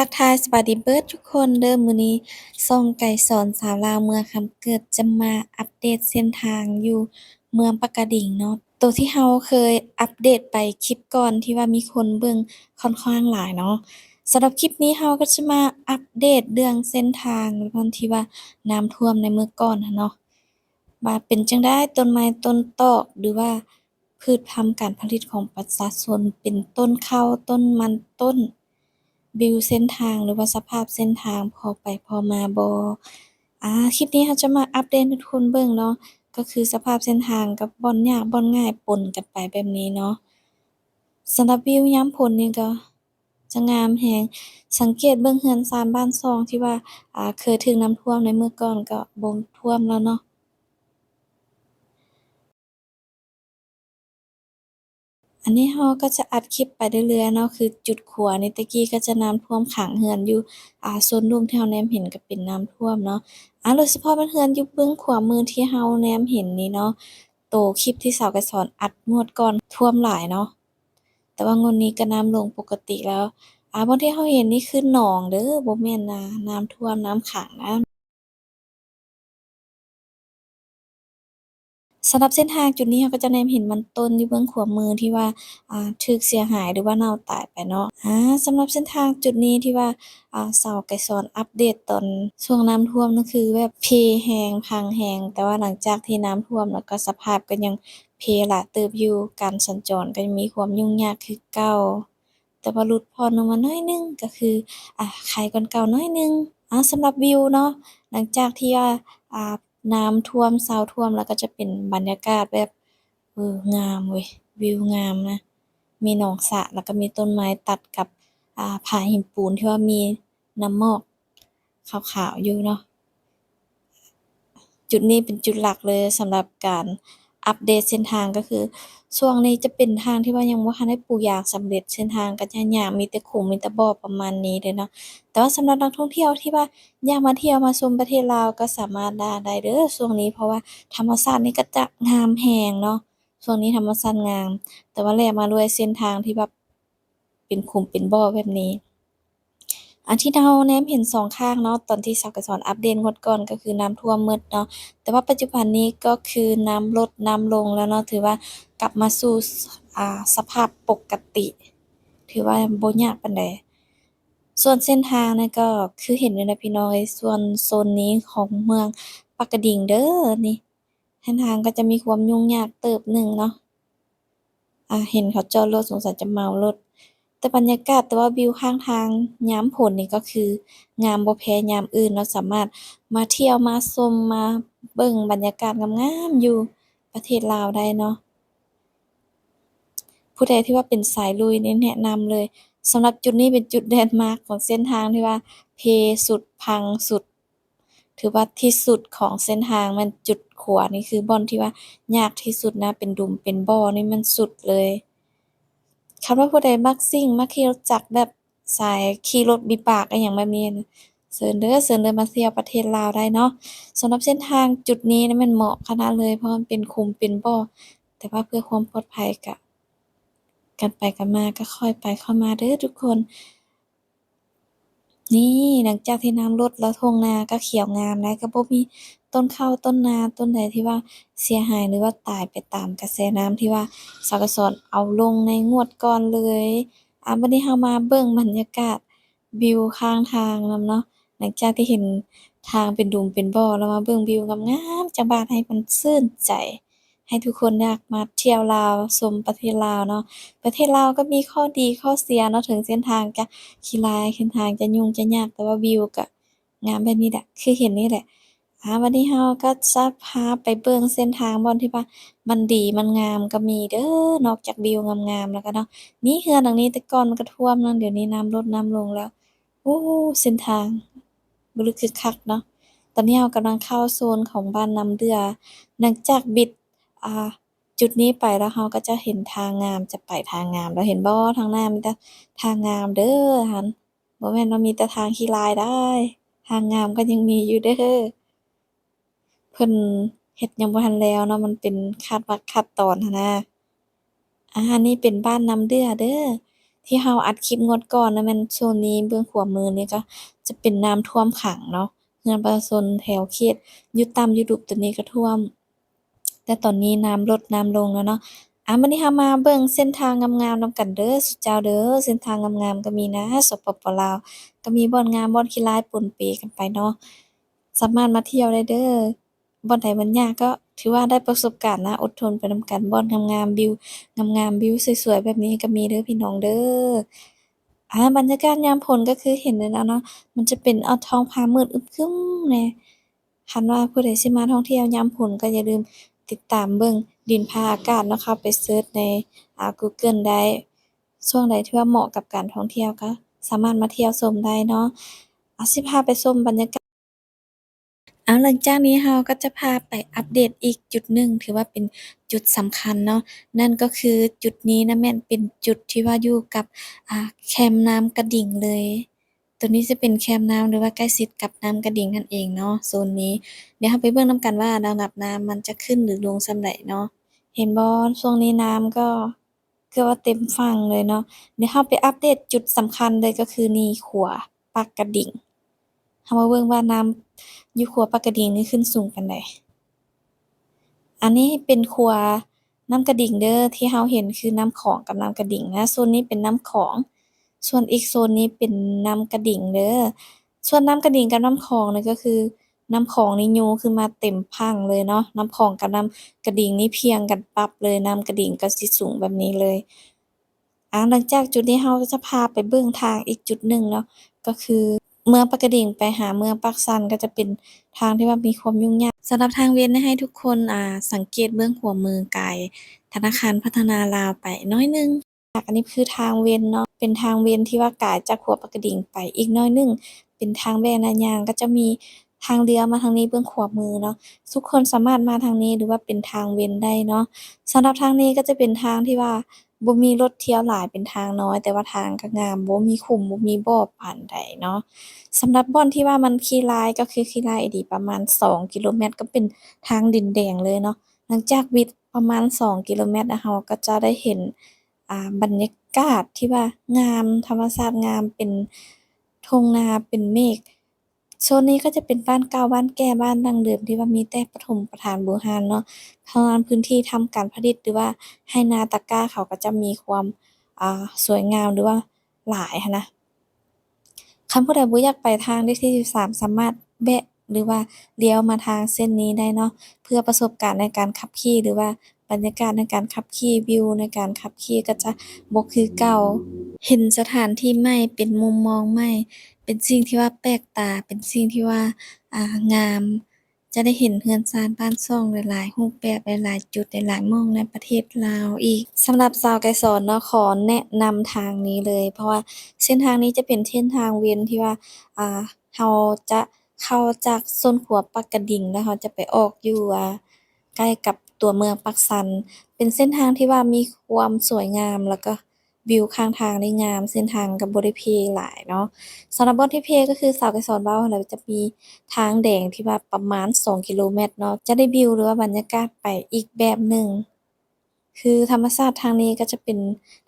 ทักทายสวัสดีเบิร์ดทุกคนเด้อมื้อนี้ช่องไก่สอนสาวลาวเมืองคำเกิดจะมาอัปเดตเส้นทางอยู่เมืองปากกะดิ่งเนาะตัวที่เราเคยอัปเดตไปคลิปก่อนที่ว่ามีคนเบิ่งค่อนข้างหลายเนาะสำหรับคลิปนี้เราก็จะมาอัปเดตเรื่องเส้นทางตอนที่ว่าน้ำท่วมในเมื่อก่อนเนาะว่าเป็นจังใดต้นไม้ต้นตอกหรือว่าพืชพันธุ์การผลิตของประชาชนเป็นต้นข้าวต้นมันต้น วิวเส้นทางหรือว่าสภาพเส้นทางพอไปพอมาบ่อ่าคลิปนี้เราจะมาอัปเดตทุกคนเบิ่งเนาะก็คือสภาพเส้นทางกับบ่อนยากบ่อนง่ายปนกันไปแบบนี้เนาะสำหรับวิวยามฝนนี่ก็จะงามแรงสังเกตเบิ่งเรือนชานบ้านช่องที่ว่าอ่าเคยถูกน้ำท่วมในเมื่อก่อนก็บ่ท่วมแล้วเนาะ อันนี้เราก็จะอัดคลิปไปเรื่อยๆเนาะคือจุดขัวในต่กี้ก็จะน้ำท่วมขังเรือนอยู่อ่าโซนรุ่มที่เราแนมเห็นก็เป็นน้ำท่วมเนาะอ่าโดยเฉพาะเป็นเรือนอยู่เบื้องขวามือที่เราแนมเห็นนี่เนาะโตคลิปที่สาวไก่สอนอัดงวดก่อนท่วมหลายเนาะแต่ว่างวดนี้ก็น้ำลงปกติแล้วอ่าบ่ที่เราเห็นนี่คือหนองเด้อบ่แม่นนาน้ำท่วมน้ำขังนะ สำหรับเส้นทางจุดนี้เราก็จะแนมเห็นมันต้นอยู่เบื้องขวามือที่ว่าอ่าถูกเสียหายหรือว่าเน่าตายไปเนาะอาสำหรับเส้นทางจุดนี้ที่ว่าอ่าสาไก่สอนอัปเดตตอนช่วงน้ำท่วมนั่นคือแบบเพแรงพังแรงแต่ว่าหลังจากที่น้ำท่วมแล้วก็สภาพก็ยังเพลายเติบอยู่การสัญจรก็ยังมีความยุ่งยากคือเก่าแต่ว่าลดผ่อนลงมาหน่อยนึงก็คืออ่าคลายกว่าเก่าหน่อยนึงอาสำหรับวิวเนาะหลังจากที่ว่าอ่า น้ำท่วมเซาท่วมแล้วก็จะเป็นบรรยากาศแบบเอองามเว้ยวิวงามนะ มีหนองสระแล้วก็มีต้นไม้ตัดกับอ่าผาหินปูนที่ว่ามีน้ำหมอกขาวๆอยู่เนาะจุดนี้เป็นจุดหลักเลยสำหรับการ อัปเดตเส้นทางก็คือ ช่วงนี้จะเป็นทางที่ว่ายังบ่ทันได้ปูยางสำเร็จเส้นทางก็จะยากมีแต่ขุมมีแต่บ่อประมาณนี้เด้อเนาะแต่ว่าสำหรับนักท่องเที่ยวที่ว่าอยากมาเที่ยวมาชมประเทศลาวก็สามารถมาได้เด้อช่วงนี้เพราะว่าธรรมชาตินี่ก็จะงามแรงเนาะช่วงนี้ธรรมชาติงาม แต่ว่าแลกมาด้วยเส้นทางที่แบบเป็นขุมเป็นบ่อแบบนี้ อันที่เราแนมเห็นสองข้างเนาะตอนที่สาวกสอนอัปเดตงดก่อนก็คือน้ำท่วมหมดเนาะแต่ว่าปัจจุบันนี้ก็คือน้ำลดน้ำลงแล้วเนาะถือว่ากลับมาสู่อ่าสภาพปกติ ถือว่าบ่ยากปานใดส่วนเส้นทางนี่ก็คือเห็นอยู่นะพี่น้องเอ้ยส่วนโซนนี้ของเมืองปากกะดิ่งเด้อนี่เส้นทางก็จะมีความยุ่งยากเติบหนึ่งเนาะอ่าเห็นเขาจอดรถสงสัยจะเมารถ แต่บรรยากาศแต่ว่าวิวข้างทางยามฝนนี่ก็คืองามบ่แพ้ยามอื่นเนาสามารถมาเที่ยวมาชมมาเบิ่งบรรยากาศงามๆอยู่ประเทศลาวได้เนาะผู้ใดที่ว่าเป็นสายลุยนี่แนะนำเลยสำหรับจุดนี้เป็นจุดแลนมาร์กของเส้นทางที่ว่าเพสุดพังสุด ถือว่าที่สุดของเส้นทางมันจุดขัวนี่คือบ่อนที่ว่ายากที่สุดนะเป็นหลุมเป็นบ่อนี่มันสุดเลย คันว่าผู้ใดมักซิ่ง มักขี่รถจักรแบบสายขี่รถบิปากอะอย่างแบบนี้เซินเด้อเซินเด้อมาเที่ยวประเทศลาวได้เนาะสำหรับเส้นทางจุดนี้นี่มันเหมาะขนาดเลยเพราะมันเป็นคุมเป็นบ่อแต่ว่าเพื่อความปลอดภัยก็กันไปกันมาก็ค่อยไปค่อยมาเด้อทุกคน นี่หลังจากที่น้ำลดแล้วทงนาก็เขียวงามแล้วก็บ่มีต้นข้าวต้นนาต้นใดที่ว่าเสียหายหรือว่าตายไปตามกระแสน้ำที่ว่าสกสอนเอาลงในงวดก่อนเลยอ่าบัดนี้เรามาเบิ่งบรรยากาศวิวข้างทางนำเนาะหลังจากที่เห็นทางเป็นหลุมเป็นบ่อแล้วมาเบิ่งวิวงามๆจากบานให้มันชื่นใจ ให้ทุกคนอยากมาเที่ยวลาวชมประเทศลาวเนาะประเทศลาวก็มีข้อดีข้อเสียเนาะถึงเส้นทางจะขี้ร้ายเส้นทางจะยุ่งจะยากแต่ว่าวิวก็งามแบบนี้แหละคือเห็นนี่แหละอ่าวันนี้เราก็จะพาไปเบิ่งเส้นทางบอนที่ว่ามันดีมันงามก็มีเด้อนอกจากวิวงามๆแล้วก็เนาะนี่เรือนหลังนี้แต่ก่อนมันก็ท่วมเนาะเดี๋ยวนี้น้ำลดน้ำลงแล้วโอ้เส้นทางบ่รู้คึกคักเนาะตอนนี้เรากำลังเข้าโซนของบ้านน้ำเดือหลังจากบิด อ่าจุดนี้ไปแล้วเราก็จะเห็นทางงามจะไปทางงามแล้วเห็นบ่ทางหน้ามีแต่ทางงามเด้อหันบ่แม่นว่ามีแต่ทางขี้ร้ายได้ ทางงามก็ยังมีอยู่เด้อเพิ่นเฮ็ดยังบ่ทันแล้วเนาะมันเป็นขั้นวรรคขั้นตอนหันนะอ่านี่เป็นบ้านน้ำเดือเด้อที่เราอัดคลิปงดก่อนนะม่นโซนนี้เบื้องขวามือนี่ก็จะเป็นน้ำท่วมขังเนาะเรือนประชาชนแถวเขตยู่ต่ำอยู่ดุบตัวนี้ก็ท่วม แต่ตอนนี้น้ำลดน้ำลงแล้วเนาะอ่าบัดนี้เรามาเบิ่งเส้นทางงามๆนำกันเด้อซุเจ้าเด้อเส้นทางงามๆก็มีนะสปปลาวก็มีบ่อนงามบ่อนขี้ร้ายปนเปกันไปเนาะสามารถมาเที่ยวได้เด้อบ่อนใดมันยากก็ถือว่าได้ประสบการณ์นะอดทนไปนำกันบ่อนงามๆวิวงามๆวิวสวยๆแบบนี้ก็มีเด้อพี่น้องเด้ออ่าบรรยากาศยามฝนก็คือเห็นเลยแล้วเนาะมันจะเป็นเอาท้องฟ้ามืดอึมครึมแหน่คันว่าผู้ใดสิมาท่องเที่ยวยามฝนก็อย่าลืม ติดตามเบิ่งดินฟ้าอากาศเนาะเข้าไปเซิร์ชในอ่า Google ได้ ช่วงใดที่ว่าเหมาะกับการท่องเที่ยวก็สามารถมาเที่ยวชมได้เนาะอาสิพาไปชมบรรยากาศเอาหลังจากนี้เราก็จะพาไปอัปเดตอีกจุดหนึ่งถือว่าเป็นจุดสำคัญเนาะนั่นก็คือจุดนี้นะแม่นเป็นจุดที่ว่าอยู่กับอ่าแคมป์น้ำกระดิ่งเลย ตัวนี้จะเป็นแคมน้ำหรือว่าใกล้ชิดกับน้ำกระดิ่งนั่นเองเนาะโซนนี้เดี๋ยวเราไปเบิ่งน้ำกันว่าระดับน้ำมันจะขึ้นหรือลงส่ำใดเนาะเห็นบ่ช่วงนี้น้ำก็เกือบว่าเต็มฝั่งเลยเนาะเดี๋ยวเราไปอัปเดตจุดสำคัญเลยก็คือนี่ขัวปากกระดิ่งเรามาเบิ่งว่าน้ำอยู่ขัวปากกระดิ่งนี่ขึ้นสูงปานใดอันนี้เป็นขัวน้ำกระดิ่งเด้อที่เราเห็นคือน้ำของกับน้ำกระดิ่งนะโซนนี้เป็นน้ำของ ส่วนอีกโซนนี้เป็นน้ำกระดิ่งเด้อส่วนน้ำกระดิ่งกับน้ำของนี่ก็คือน้ำของนี่โยขึ้นมาเต็มพังเลยเนาะน้ำของกับน้ำกระดิ่งนี่เพียงกันปั๊บเลยน้ำกระดิ่งก็สิสูงแบบนี้เลยอ่าหลังจากจุดนี้เราก็จะพาไปเบิ่งทางอีกจุดหนึ่งเนาะก็คือเมืองปากกระดิ่งไปหาเมืองปากซันก็จะเป็นทางที่ว่ามีความยุ่งยากสำหรับทางเวียนให้ทุกคนอ่าสังเกตเบื้องขวามือไกายธนาคารพัฒนาลาวไปน้อยนึง อันนี้คือทางเวียนเนาะ เป็นทางเวียนที่ว่ากายจากขัวปากกระดิ่งไปอีกน้อยนึง เป็นทางแว่นยางก็จะมีทางเลี้ยวมาทางนี้เบื้องขวามือเนาะ ทุกคนสามารถมาทางนี้หรือว่าเป็นทางเวียนได้เนาะสำหรับทางนี้ก็จะเป็นทางที่ว่าบ่มีรถเที่ยวหลายเป็นทางน้อย แต่ว่าทางก็งามบ่มีขุมบ่มีบ่อปานใดเนาะสำหรับบ่อนที่ว่ามันขี้ร้ายก็คือขี้ร้ายอีดีประมาณ 2 กิโลเมตร ก็เป็นทางดินแดงเลยเนาะหลังจากวิดประมาณ 2 กิโลเมตรนะเราก็จะได้เห็น บรรยากาศที่ว่างามธรรมชาติงามเป็นทงนาเป็นเมฆโซนนี้ก็จะเป็นบ้านเก่าบ้านแก่บ้านดั้งเดิมที่ว่ามีแต่ปฐมประทานโบราณเนาะทางานพื้นที่ทำการผลิตหรือว่าไร่นาตะก้าเขาก็จะมีความอ่าสวยงามหรือว่าหลายนะคันผู้ใดบ่อยากไปทางเลขที่ 13 สามารถแวะหรือว่าเลี้ยวมาทางเส้นนี้ได้เนาะเพื่อประสบการณ์ในการขับขี่หรือว่า บรรยากาศในการขับขี่วิวในการขับขี่ก็จะบ่คือเก่า เห็นสถานที่ใหม่เป็นมุมมองใหม่ เป็นสิ่งที่ว่าแปลกตา เป็นสิ่งที่ว่าอ่างาม จะได้เห็นเรือนชานบ้านช่องหลายๆรูปแบบหลายๆจุดหลายๆม้องในประเทศลาวอีกสำหรับชาวไกสอนเนาะขอแนะนำทางนี้เลย เพราะว่าเส้นทางนี้จะเป็นเส้นทางเวียนที่ว่าอ่าเราจะเข้าจากโซนขัวปากกระดิ่งแล้วเราจะไปออกอยู่อ่าใกล้กับ ตัวเมืองปากซัน เป็นเส้นทางที่ว่ามีความสวยงามแล้วก็วิวข้างทางนี่งาม เส้นทางก็บ่ได้เพหลายเนาะสำหรับบ่อนที่เพก็คือชาวไกรสอนเว้าหั้นแหละจะมีทางแดงที่ว่าประมาณ 2 กิโลเมตรเนาะจะได้วิวหรือว่าบรรยากาศไปอีกแบบหนึ่งคือธรรมชาติทางนี้ก็จะเป็น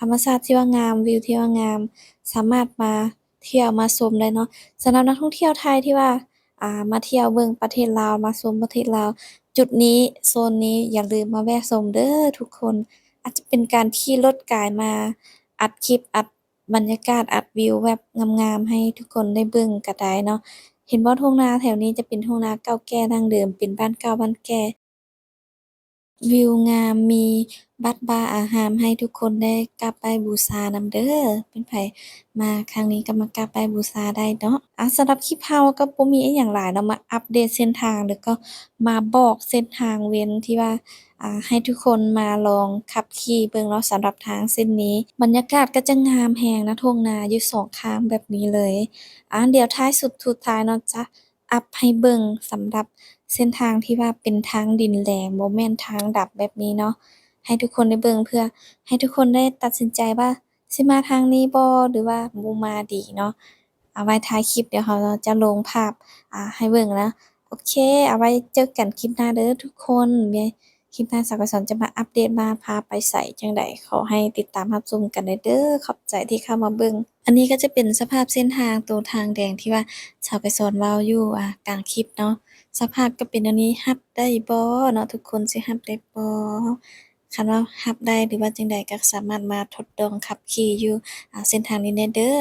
ธรรมชาติที่ว่างามวิวที่ว่างาม สามารถมาเที่ยวมาชมได้เนาะสำหรับนักท่องเที่ยวไทยที่ว่าอ่ามาเที่ยวเบิ่งประเทศลาวมาชมประเทศลาว จุดนี้โซนนี้อย่าลืมมาแวะชมเด้อทุกคน อาจจะเป็นการที่ลดกายมา อัดคลิปอัดบรรยากาศอัดวิวแบบงามๆให้ทุกคนได้เบิ่งกระไดเนาะเห็นบ่ทุ่งนาแถวนี้จะเป็นทุ่งนาเก่าแก่ดั้งเดิมเป็นบ้านเก่าบ้านแก่ วิวงามมีบัตรบาร์อาหารให้ทุกคนได้กราบไหว้บูชานำเด้อเป็นไผมาครั้งนี้ก็มากราบไหว้บูชาได้เนาะอ่าสำหรับคลิปเราก็บ่มีอิหยังหลายเนาะมาอัปเดตเส้นทางแล้วก็มาบอกเส้นทางเวียนที่ว่าอ่าให้ทุกคนมาลองขับขี่เบิ่งเนาะสำหรับทางเส้นนี้ บรรยากาศก็จะงามแรงนะทุ่งนาอยู่สองข้างแบบนี้เลยอ่าเดี๋ยวท้ายสุดสุดท้ายเนาะจะอัปให้เบิ่งสำหรับ เส้นทางที่ว่าเป็นทางดินแหลมบ่แม่นทางดับแบบนี้เนาะให้ทุกคนได้เบิ่งเพื่อ ให้ทุกคนได้ตัดสินใจว่าสิมาทางนี้บ่หรือว่าบ่มาดีเนาะเอาไว้ท้ายคลิปเดี๋ยวเราจะลงภาพอ่าให้เบิ่งนะโอเค เอาไว้เจอกันคลิปหน้าเด้อทุกคนคลิปหน้าสาวกสอนจะมาอัปเดตว่าพาไปไสจั่งใดขอให้ติดตามรับชมกันเด้อขอบใจที่เข้ามาเบิ่งอันนี้ก็จะเป็นสภาพเส้นทางตัวทางแดงที่ว่าสาวไก่สอนเว้าอยู่อ่ากลางคลิปเนาะ สภาพก็เป็นอันนี้ฮับได้บ่เนาะทุกคนสิฮับได้บ่คันว่าฮับได้หรือว่าจั่งใดก็สามารถมาทดลองขับขี่อยู่อ่าเส้นทางนี้ได้เด้อ